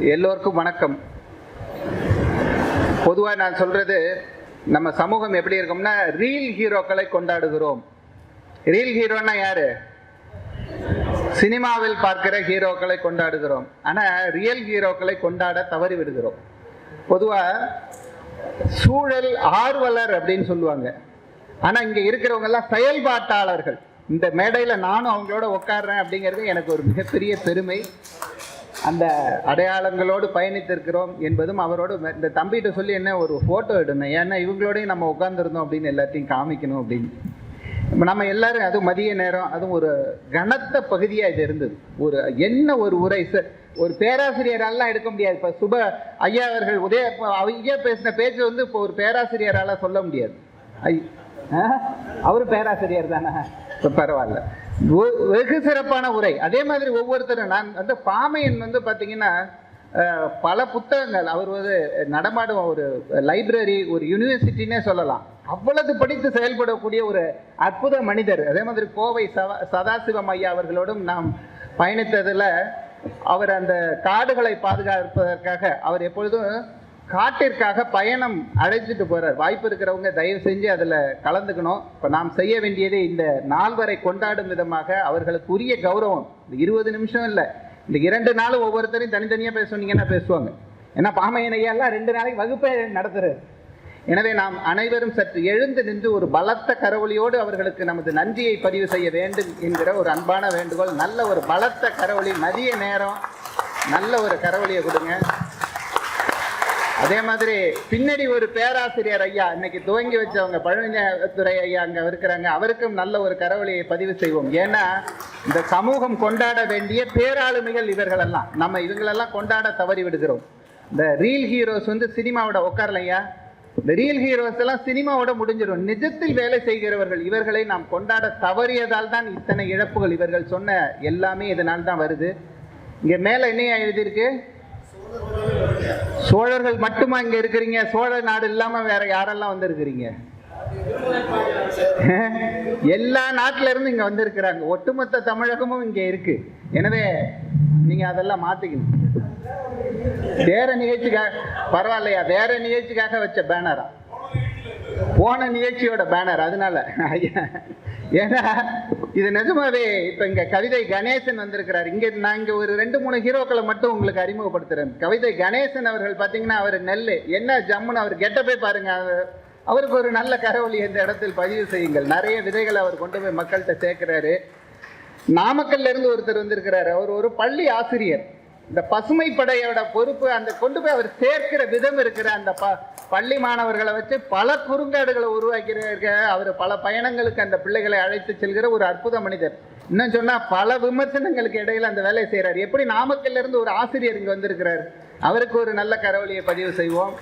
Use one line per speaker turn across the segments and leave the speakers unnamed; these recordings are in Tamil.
எல்லோருக்கும் வணக்கம். பொதுவாக நான் சொல்றது நம்ம சமூகம் எப்படி இருக்கும்னா ரீல் ஹீரோக்களை கொண்டாடுகிறோம். ரீல் ஹீரோன்னா யாரு? சினிமாவில் பார்க்கிற ஹீரோக்களை கொண்டாடுகிறோம். ஆனால் ரியல் ஹீரோக்களை கொண்டாட தவறி விடுகிறோம். பொதுவாக சூழல் ஆர்வலர் அப்படின்னு சொல்லுவாங்க. ஆனால் இங்கே இருக்கிறவங்க எல்லாம் செயல்பாட்டாளர்கள். இந்த மேடையில் நானும் அவங்களோட உட்காடுறேன் அப்படிங்கிறது எனக்கு ஒரு மிகப்பெரிய பெருமை. அந்த அடையாளங்களோடு பயணித்திருக்கிறோம் என்பதும் அவரோடு இந்த தம்பிகிட்ட சொல்லி என்ன ஒரு ஃபோட்டோ எடுங்க. ஏன்னா இவங்களோடையும் நம்ம உட்காந்துருந்தோம் அப்படின்னு எல்லாத்தையும் காமிக்கணும் அப்படின்னு. இப்போ நம்ம எல்லாரும் அதுவும் மதிய நேரம் அதுவும் ஒரு கனத்த பகுதியாக இது இருந்தது. ஒரு என்ன ஒரு உரை சார் ஒரு பேராசிரியராலாம் எடுக்க முடியாது. இப்போ சுப ஐயா அவர்கள் உதய இப்ப ஐயா பேசின பேச்சு வந்து இப்போ ஒரு பேராசிரியரால் சொல்ல முடியாது. ஐ அவர் பேராசிரியர் தானே? இப்போ பரவாயில்ல. வெகு சிறப்பான உரை. அதே மாதிரி ஒவ்வொருத்தரும் நான் வந்து பாமையன் வந்து பார்த்தீங்கன்னா பல புத்தகங்கள் அவர் வந்து நடமாடும் ஒரு லைப்ரரி ஒரு யூனிவர்சிட்டின்னே சொல்லலாம். அவ்வளவு படித்து செயல்படக்கூடிய ஒரு அற்புத மனிதர். அதே மாதிரி கோவை சவ சதாசிவம் ஐயா அவர்களோடும் நாம் பயணித்ததில் அவர் அந்த காடுகளை பாதுகாப்பதற்காக அவர் எப்பொழுதும் காட்டிற்காக பயணம் அழைச்சிட்டு போகிறார் வாய்ப்பு இருக்கிறவங்க தயவு செஞ்சு அதில் கலந்துக்கணும். இப்போ நாம் செய்ய வேண்டியது இந்த நால்வரை கொண்டாடும் விதமாக அவர்களுக்குரிய கௌரவம். இந்த இருபது நிமிஷம் இல்லை. இந்த இரண்டு நாளும் ஒவ்வொருத்தரையும் தனித்தனியாக பேச சொன்னீங்கன்னா பேசுவாங்க? ஏன்னா பாமையன் ஐயாலாம் ரெண்டு நாளைக்கு வகுப்பை நடத்துகிறார் எனவே நாம் அனைவரும் சற்று எழுந்து நின்று ஒரு பலத்த கரவொலியோடு அவர்களுக்கு நமது நன்றியை பதிவு செய்ய வேண்டும் என்கிற ஒரு அன்பான வேண்டுகோள். நல்ல ஒரு பலத்த கரவொலி மதிய நேரம். நல்ல ஒரு கரவொலியை கொடுங்க. அதே மாதிரி பின்னாடி ஒரு பேராசிரியர் ஐயா இன்னைக்கு துவங்கி வச்சவங்க பழனித்துறை ஐயா அங்க இருக்கிறாங்க. அவருக்கும் நல்ல ஒரு கரவழியை பதிவு செய்வோம். ஏன்னா இந்த சமூகம் கொண்டாட வேண்டிய பேராளுமைகள் இவர்கள் எல்லாம் நம்ம இவங்களெல்லாம் கொண்டாட தவறி விடுகிறோம். இந்த ரீல் ஹீரோஸ் வந்து சினிமாவோட உட்காரலையா இந்த ரியல் ஹீரோஸ் எல்லாம் சினிமாவோட முடிஞ்சிடும். நிஜத்தில் வேலை செய்கிறவர்கள் இவர்களை நாம் கொண்டாட தவறியதால் தான் இத்தனை இழப்புகள். இவர்கள் சொன்ன எல்லாமே இதனால் தான் வருது. இங்கே மேலே என்னையா எழுதியிருக்கு? சோழர்கள் மட்டுமா இங்க இருக்கிறீங்க? சோழ நாடு இல்லாம வேற யாரெல்லாம் வந்திருக்கிறீங்க? எல்லா நாட்டுல இருந்து இங்க வந்திருக்கிறாங்க. ஒட்டுமொத்த தமிழகமும் இங்க இருக்கு. எனவே நீங்க அதெல்லாம் மாத்திக்கணும். வேற நிகழ்ச்சிக்காக பரவாயில்லையா? வேற நிகழ்ச்சிக்காக வச்ச பேனரா போன நிகழ்ச்சியோட பேனர் அதனால. ஐயா, ஏன்னா இது நிஜமாவே இப்ப இங்க கவிதை கணேசன் வந்திருக்கிறார். இங்க நான் இங்க ஒரு ரெண்டு மூணு ஹீரோக்களை மட்டும் உங்களுக்கு அறிமுகப்படுத்துறேன். கவிதை கணேசன் அவர்கள் பாத்தீங்கன்னா அவர் நெல் என்ன ஜம்முன்னு அவர் கெட்டப்பே பாருங்க. அவருக்கு ஒரு நல்ல கரவொலி இந்த இடத்தில் பதிவு செய்யுங்கள். நிறைய விதைகளை அவர் கொண்டு போய் மக்கள்கிட்ட சேர்க்கிறாரு. நாமக்கல்ல இருந்து ஒருத்தர் வந்திருக்கிறாரு. அவர் ஒரு பள்ளி ஆசிரியர். இந்த பசுமை படையோட பொறுப்பு அந்த கொண்டு போய் அவர் சேர்க்கிற விதம் இருக்கிற அந்த ப பள்ளி மாணவர்களை வச்சு பல குறுங்காடுகளை உருவாக்கியிருக்க. அவர் பல பயணங்களுக்கு அந்த பிள்ளைகளை அழைத்து செல்கிற ஒரு அற்புத மனிதர். இன்னும் சொன்னால் பல விமர்சனங்களுக்கு இடையில் அந்த வேலையை செய்கிறார் எப்படி நாமக்கல்ல இருந்து ஒரு ஆசிரியர் இங்கே வந்திருக்கிறார்? அவருக்கு ஒரு நல்ல கரவொலியை பதிவு செய்வோம்.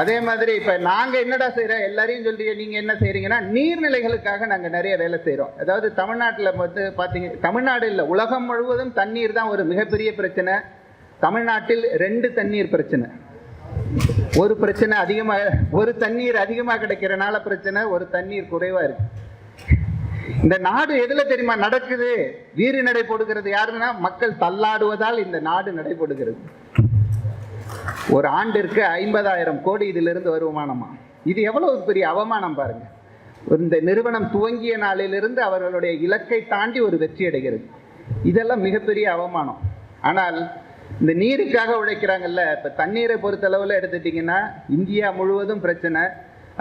அதே மாதிரி இப்போ நாங்கள் என்னடா செய்கிறோம் எல்லாரையும் சொல்லி நீங்கள் என்ன செய்கிறீங்கன்னா நீர்நிலைகளுக்காக நாங்கள் நிறைய வேலை செய்கிறோம் அதாவது தமிழ்நாட்டில் வந்து பார்த்திங்க தமிழ்நாடு இல்லை உலகம் முழுவதும் தண்ணீர் தான் ஒரு மிகப்பெரிய பிரச்சனை. தமிழ்நாட்டில் ரெண்டு தண்ணீர் பிரச்சனை. ஒரு பிரச்சனை அதிகமா ஒரு தண்ணீர் அதிகமா கிடைக்கிறனால பிரச்சனை ஒரு தண்ணீர் குறைவா இருக்கு. இந்த நாடு எதில் தெரியுமா நடக்குது? வீறு நடை போடுகிறது யாருன்னா மக்கள் தள்ளாடுவதால் இந்த நாடு நடைபோடுகிறது ஒரு ஆண்டிற்கு ஐம்பதாயிரம் கோடி இதிலிருந்து வருமானமா? இது எவ்வளவு பெரிய அவமானம் பாருங்க. இந்த நிறுவனம் துவங்கிய நாளிலிருந்து அவர்களுடைய இலக்கை தாண்டி ஒரு வெற்றி அடைகிறது. இதெல்லாம் மிகப்பெரிய அவமானம். ஆனால் இந்த நீருக்காக உழைக்கிறாங்கல்ல இப்போ தண்ணீரை பொறுத்தளவில் எடுத்துட்டிங்கன்னா இந்தியா முழுவதும் பிரச்சனை.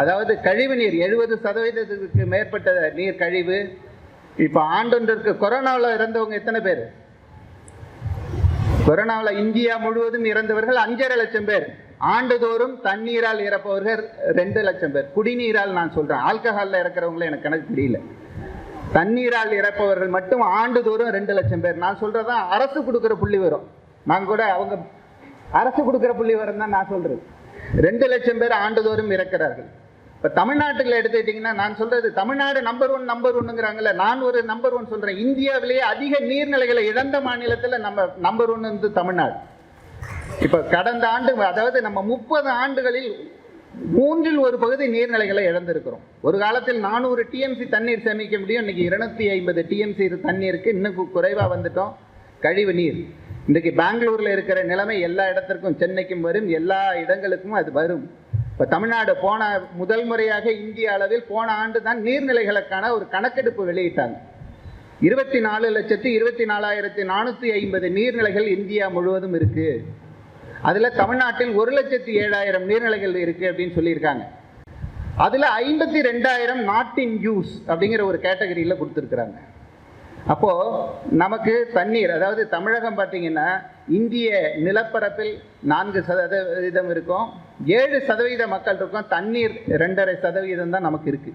அதாவது கழிவு நீர் எழுபது சதவீதத்துக்கு மேற்பட்ட நீர் கழிவு. இப்போ ஆண்டொன்றிற்கு கொரோனாவில் இறந்தவங்க எத்தனை பேர்? கொரோனாவில் இந்தியா முழுவதும் இறந்தவர்கள் அஞ்சரை லட்சம் பேர். ஆண்டுதோறும் தண்ணீரால் இறப்பவர்கள் ரெண்டு லட்சம் பேர். குடிநீரால் நான் சொல்கிறேன் ஆல்கஹாலில் இறக்குறவங்கள எனக்கு கணக்கு தெரியல தண்ணீரால் இறப்பவர்கள் மட்டும் ஆண்டுதோறும் ரெண்டு லட்சம் பேர். நான் சொல்கிறதான் அரசு கொடுக்குற புள்ளி வரும். நான் கூட அவங்க அரசு கொடுக்குற புள்ளி வரும் தான் நான் சொல்றது. ரெண்டு லட்சம் பேர் ஆண்டுதோறும் இறக்கிறார்கள். இப்போ தமிழ்நாட்டில் எடுத்துக்கிட்டிங்கன்னா நான் சொல்றது தமிழ்நாடு நம்பர் ஒன் நம்பர் ஒன்னுங்கிறாங்கல்ல நான் ஒரு நம்பர் ஒன் சொல்றேன். இந்தியாவிலேயே அதிக நீர்நிலைகளை இழந்த மாநிலத்தில் நம்ம நம்பர் ஒன் வந்து தமிழ்நாடு. இப்போ கடந்த ஆண்டு அதாவது நம்ம முப்பது ஆண்டுகளில் மூன்றில் ஒரு பகுதி நீர்நிலைகளை இழந்திருக்கிறோம். ஒரு காலத்தில் நானூறு டிஎம்சி தண்ணீர் சேமிக்க முடியும் இன்னைக்கு இருநூத்தி ஐம்பது டிஎம்சி தண்ணீருக்கு இன்னும் குறைவாக வந்துட்டோம். கழிவு நீர். இன்றைக்கு பெங்களூரில் இருக்கிற நிலைமை எல்லா இடத்திற்கும் சென்னைக்கும் வரும் எல்லா இடங்களுக்கும் அது வரும். இப்போ தமிழ்நாடு போன முதல் முறையாக இந்திய அளவில் போன ஆண்டு தான் நீர்நிலைகளுக்கான ஒரு கணக்கெடுப்பு வெளியிட்டாங்க. இருபத்தி நாலு லட்சத்தி இருபத்தி நாலாயிரத்தி நானூற்றி ஐம்பது நீர்நிலைகள் இந்தியா முழுவதும் இருக்குது அதில் தமிழ்நாட்டில் ஒரு லட்சத்தி ஏழாயிரம் நீர்நிலைகள் இருக்குது அப்படின்னு சொல்லியிருக்காங்க. அதில் ஐம்பத்தி ரெண்டாயிரம் நாட் இன் யூஸ் அப்படிங்கிற ஒரு கேட்டகரியில் கொடுத்துருக்குறாங்க. அப்போது நமக்கு தண்ணீர் அதாவது தமிழகம் பார்த்தீங்கன்னா இந்திய நிலப்பரப்பில் நான்கு சதவீதம் இருக்கும். ஏழு சதவீத மக்கள் இருக்கும். தண்ணீர் ரெண்டரை சதவீதம் தான் நமக்கு இருக்குது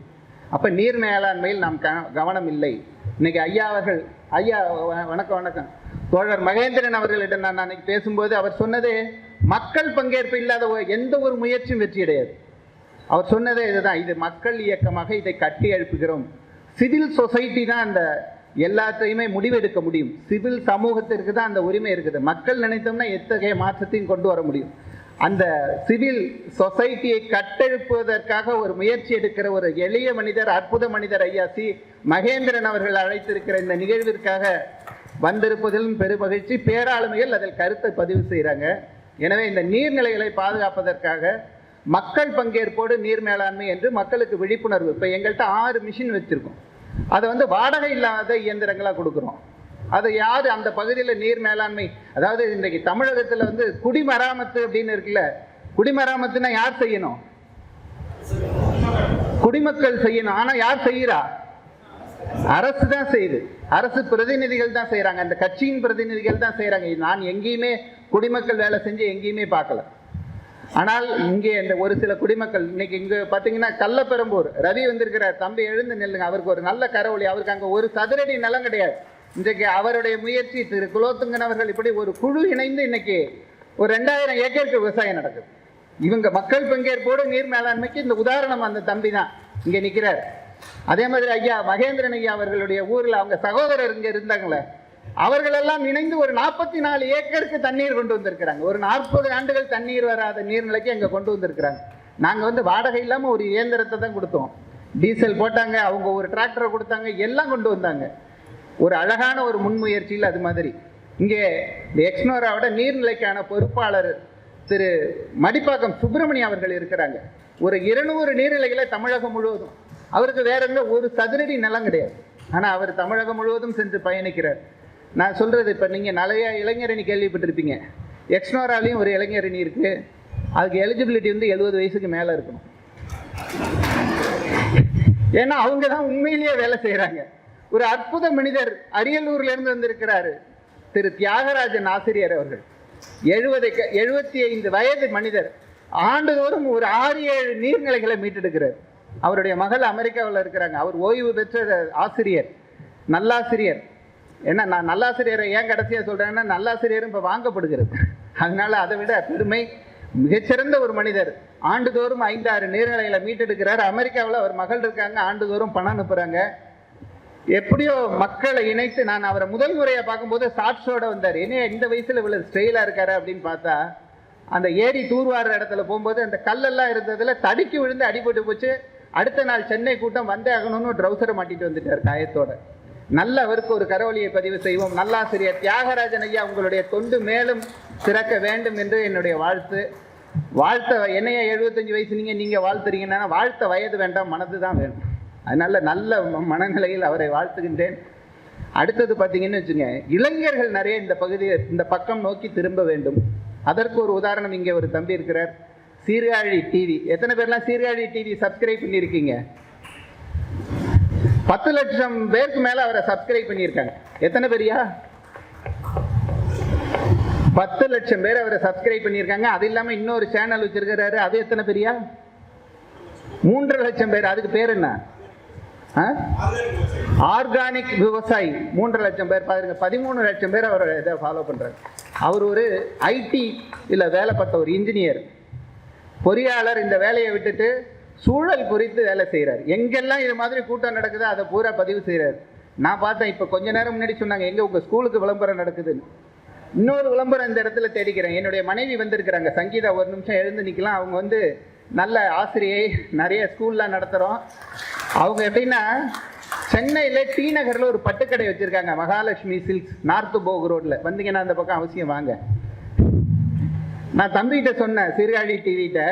அப்போ நீர் மேலாண்மையில் நாம் கவனம் இல்லை. இன்னைக்கு ஐயா அவர்கள் ஐயா வ- வணக்கம் வணக்கம். தோழர் மகேந்திரன் அவர்களிடம் நான் அன்னைக்கு பேசும்போது அவர் சொன்னது மக்கள் பங்கேற்பு இல்லாத ஒரு- எந்த ஒரு முயற்சியும் வெற்றி கிடையாது அவர் சொன்னதே இதுதான் இது மக்கள் இயக்கமாக இதை கட்டி எழுப்புகிறோம். சிவில் சொசைட்டி தான் அந்த எல்லாத்தையுமே முடிவெடுக்க முடியும். சிவில் சமூகத்திற்கு தான் அந்த உரிமை இருக்குது. மக்கள் நினைத்தோம்னா எத்தகைய மாற்றத்தையும் கொண்டு வர முடியும். அந்த சிவில் சொசைட்டியை கட்டெழுப்புவதற்காக ஒரு முயற்சி எடுக்கிற ஒரு எளிய மனிதர் அற்புத மனிதர் ஐயா சி. மகேந்திரன் அவர்கள் அழைத்திருக்கிற இந்த நிகழ்விற்காக வந்திருப்பதிலும் பெருமகிழ்ச்சி பேராளுமையில் அதில் கருத்தை பதிவு செய்கிறாங்க எனவே இந்த நீர்நிலைகளை பாதுகாப்பதற்காக மக்கள் பங்கேற்போடு நீர் மேலாண்மை என்று மக்களுக்கு விழிப்புணர்வு. இப்போ எங்கள்கிட்ட ஆறு மிஷின் வச்சுருக்கோம். அதை வந்து வாடகை இல்லாத இயந்திரங்களாக கொடுக்குறோம். அது யார்? அந்த பகுதியில் நீர் மேலாண்மை அதாவது இன்றைக்கு தமிழகத்தில் வந்து குடிமராமத்து அப்படின்னு இருக்குல்ல குடிமராமத்துனா யார் செய்யணும்? குடிமக்கள் செய்யணும். ஆனால் யார் செய்கிறா அரசு தான் செய்யுது. அரசு பிரதிநிதிகள் தான் செய்கிறாங்க அந்த கட்சியின் பிரதிநிதிகள் தான் செய்கிறாங்க நான் எங்கேயுமே குடிமக்கள் வேலை செஞ்சு எங்கேயுமே பார்க்கல. ஆனால் இங்கே இந்த ஒரு சில குடிமக்கள் இன்னைக்கு இங்கே பார்த்தீங்கன்னா கள்ளப்பெரம்பூர் ரவி வந்திருக்கிறார் தம்பி எழுந்து நில்லுங்க அவருக்கு ஒரு நல்ல கரவொலி அவருக்கு அங்கே ஒரு சதுரடி நிலம் கிடையாது. இன்றைக்கு அவருடைய முயற்சி திரு குலோத்துங்கனவர்கள் இப்படி ஒரு குழு இணைந்து இன்னைக்கு ஒரு ரெண்டாயிரம் ஏக்கருக்கு விவசாயம் நடக்குது. இவங்க மக்கள் பங்கேற்போடு நீர் மேலாண்மைக்கு இந்த உதாரணம் அந்த தம்பி தான் இங்கே நிற்கிறார் அதே மாதிரி ஐயா மகேந்திரன் ஐயா அவர்களுடைய ஊரில் அவங்க சகோதரர் இங்கே இருந்தாங்களே அவர்களெல்லாம் இணைந்து ஒரு நாற்பத்தி நாலு ஏக்கருக்கு தண்ணீர் கொண்டு வந்திருக்கிறாங்க. ஒரு நாற்பது ஆண்டுகள் தண்ணீர் வராத நீர்நிலைக்கு அங்கே கொண்டு வந்திருக்கிறாங்க. நாங்கள் வந்து வாடகை இல்லாமல் ஒரு இயந்திரத்தை தான் கொடுத்தோம். டீசல் போட்டாங்க அவங்க ஒரு டிராக்டரை கொடுத்தாங்க எல்லாம் கொண்டு வந்தாங்க. ஒரு அழகான ஒரு முன்முயற்சியில் அது மாதிரி. இங்கே இந்த எக்ஸ்னோராவோட நீர்நிலைக்கான பொறுப்பாளர் திரு மடிப்பாக்கம் சுப்பிரமணியம் அவர்கள் இருக்கிறாங்க. ஒரு இருநூறு நீர்நிலைகளை தமிழகம் முழுவதும். அவருக்கு வேற எங்க ஒரு சதுரடி நிலம் கிடையாது. ஆனால் அவர் தமிழகம் முழுவதும் சென்று பயணிக்கிறார். நான் சொல்கிறது இப்போ நீங்கள் நிறையா இளைஞரணி கேள்விப்பட்டிருப்பீங்க. எக்ஸ்னோராலையும் ஒரு இளைஞரணி இருக்குது அதுக்கு எலிஜிபிலிட்டி வந்து எழுபது வயசுக்கு மேலே இருக்கணும். ஏன்னா அவங்க தான் உண்மையிலேயே வேலை செய்கிறாங்க ஒரு அற்புத மனிதர் அரியலூர்லேருந்து வந்திருக்கிறாரு. திரு தியாகராஜன் ஆசிரியர் அவர்கள். எழுபது எழுபத்தி ஐந்து வயது மனிதர். ஆண்டுதோறும் ஒரு ஆறு ஏழு நீர்நிலைகளை மீட்டெடுக்கிறார். அவருடைய மகள் அமெரிக்காவில் இருக்கிறாங்க. அவர் ஓய்வு பெற்ற ஆசிரியர் நல்லாசிரியர். ஏன்னா நான் நல்லாசிரியரை ஏன் கடைசியாக சொல்கிறேன்னா நல்லாசிரியரும் இப்போ வாங்கப்படுகிறது. அதனால் அதை விட பெருமை மிகச்சிறந்த ஒரு மனிதர். ஆண்டுதோறும் ஐந்தாறு நீர்நிலைகளை மீட்டெடுக்கிறார். அமெரிக்காவில் அவர் மகள் இருக்காங்க ஆண்டுதோறும் பணம் அனுப்புகிறாங்க எப்படியோ மக்களை இணைத்து நான் அவரை முதல் முறையை பார்க்கும்போது ஷார்ட்ஸோட வந்தார். என்ன இந்த வயசில் இவ்வளோ ஸ்டைலாக இருக்காரு அப்படின்னு பார்த்தா அந்த ஏரி தூர்வார இடத்துல போகும்போது அந்த கல்லெல்லாம் இருந்ததில் தடுக்கி விழுந்து அடிபட்டு போச்சு. அடுத்த நாள் சென்னை கூட்டம் வந்தே ஆகணும்னு ட்ரௌசரை மாட்டிட்டு வந்துட்டார் காயத்தோட. நல்ல அவருக்கு ஒரு கரவொலியை பதிவு செய்வோம். நல்லாசிரியர் தியாகராஜன் ஐயா உங்களுடைய தொண்டு மேலும் சிறக்க வேண்டும் என்று என்னுடைய வாழ்த்து. வாழ்த்த என்னைய எழுபத்தஞ்சு வயசு நீங்கள் நீங்கள் வாழ்த்துறீங்கன்னா வாழ்த்த வயது வேண்டாம் மனது தான் வேணும். அதனால நல்ல மனநிலையில் அவரை வாழ்த்துகின்றேன். அடுத்தது பார்த்தீங்கன்னு வச்சுங்க இளைஞர்கள் நிறைய இந்த பகுதியை இந்த பக்கம் நோக்கி திரும்ப வேண்டும். அதற்கு ஒரு உதாரணம் இங்கே ஒரு தம்பி இருக்கிறார். சீர்காழி டிவி எத்தனை பேர்லாம் சீர்காழி டிவி சப்ஸ்கிரைப் பண்ணியிருக்கீங்க? பத்து லட்சம் பேருக்கு மேல அவரை சப்ஸ்கிரைப் பண்ணியிருக்காங்க. எத்தனை பேரியா? பத்து லட்சம் பேர் அவரை சப்ஸ்கிரைப் பண்ணியிருக்காங்க. அது இல்லாமல் இன்னொரு சேனல் வச்சிருக்கிறாரு. அது எத்தனை பேரியா? மூன்று லட்சம் பேர். அதுக்கு பேர் என்ன? ஆர்கானிக் விவசாயி. மூன்று லட்சம் பேர். பாருங்க பதிமூணு லட்சம் பேர் அவரை இதை ஃபாலோ பண்ணுறாரு அவர் ஒரு ஐடி இல்லை வேலை பார்த்த ஒரு இன்ஜினியர் பொறியாளர் இந்த வேலையை விட்டுட்டு சூழல் குறித்து வேலை செய்கிறார் எங்கெல்லாம் இது மாதிரி கூட்டம் நடக்குதோ அதை பூரா பதிவு செய்கிறார் நான் பார்த்தேன் இப்போ கொஞ்ச நேரம் முன்னாடி சொன்னாங்க எங்கே உங்கள் ஸ்கூலுக்கு விளம்பரம் நடக்குதுன்னு. இன்னொரு விளம்பரம் இந்த இடத்துல தேடிக்கிறேன். என்னுடைய மனைவி வந்திருக்கிறாங்க சங்கீதா ஒரு நிமிஷம் எழுந்து நிற்கலாம் அவங்க வந்து நல்ல ஆசிரியை நிறைய ஸ்கூல்லாம் நடத்துகிறோம் அவங்க எப்படின்னா சென்னையில் டி நகரில் ஒரு பட்டுக்கடை வச்சுருக்காங்க மகாலட்சுமி சில்க்ஸ் நார்த்து போக் ரோட்டில் வந்தீங்கன்னா அந்த பக்கம் அவசியம் வாங்க. நான் தம்பிகிட்ட சொன்னேன் சீர்காழி டிவிகிட்ட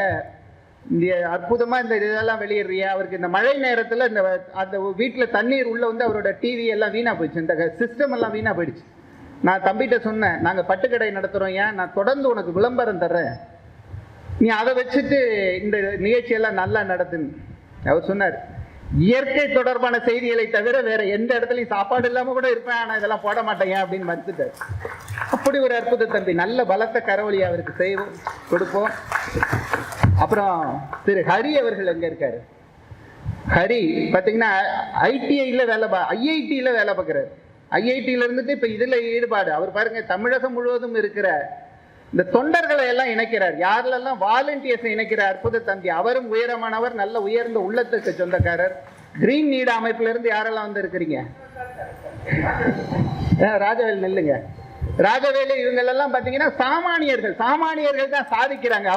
இந்த அற்புதமா இந்த இதெல்லாம் வெளியிடுறியா? அவருக்கு இந்த மழை நேரத்துல இந்த அந்த வீட்டுல தண்ணீர் உள்ள வந்து அவரோட டிவி எல்லாம் வீணா போயிடுச்சு. இந்த சிஸ்டம் எல்லாம் வீணா போயிடுச்சு. நான் தம்பிகிட்ட சொன்னேன் நாங்க பட்டுக்கடை நடத்துறோம் ஏன்? நான் தொடர்ந்து உனக்கு விளம்பரம் தர்றேன். நீ அதை வச்சுட்டு இந்த நிகழ்ச்சியெல்லாம் நல்லா நடத்துன்னு. அவர் சொன்னார் இயற்கை தொடர்பான செய்திகளை தவிர வேற எந்த இடத்துலையும் சாப்பாடு இல்லாம கூட இருப்பேன். ஆனா இதெல்லாம் போட மாட்டேங்க அப்படின்னு மறுத்துட்டார். அப்படி ஒரு அற்புத தம்பி நல்ல பலத்த கரவழி அவருக்கு செய்வோம் கொடுப்போம். அப்புறம் திரு ஹரி அவர்கள் எங்க இருக்காரு? ஹரி பார்த்தீங்கன்னா ஐடிஐயில் வேலை பா ஐஐடியில் வேலை பார்க்குறாரு. ஐஐடியில் இருந்துட்டு இப்போ இதில் ஈடுபாடு. அவர் பாருங்க தமிழகம் முழுவதும் இருக்கிற இந்த தொண்டர்களை எல்லாம் இணைக்கிறார். யாரிலெல்லாம் வாலண்டியர்ஸை இணைக்கிற அற்புத தம்பி. அவரும் உயரமானவர் நல்ல உயர்ந்த உள்ளத்துக்கு சொந்தக்காரர். கிரீன் நீட அமைப்புல இருந்து யாரெல்லாம் வந்து இருக்கிறீங்க ராஜவேல் நெல்லுங்க. ராஜவேலு இவங்களெல்லாம் பார்த்தீங்கன்னா சாமானியர்கள். சாமானியர்கள் தான் சாதிக்கிறாங்க.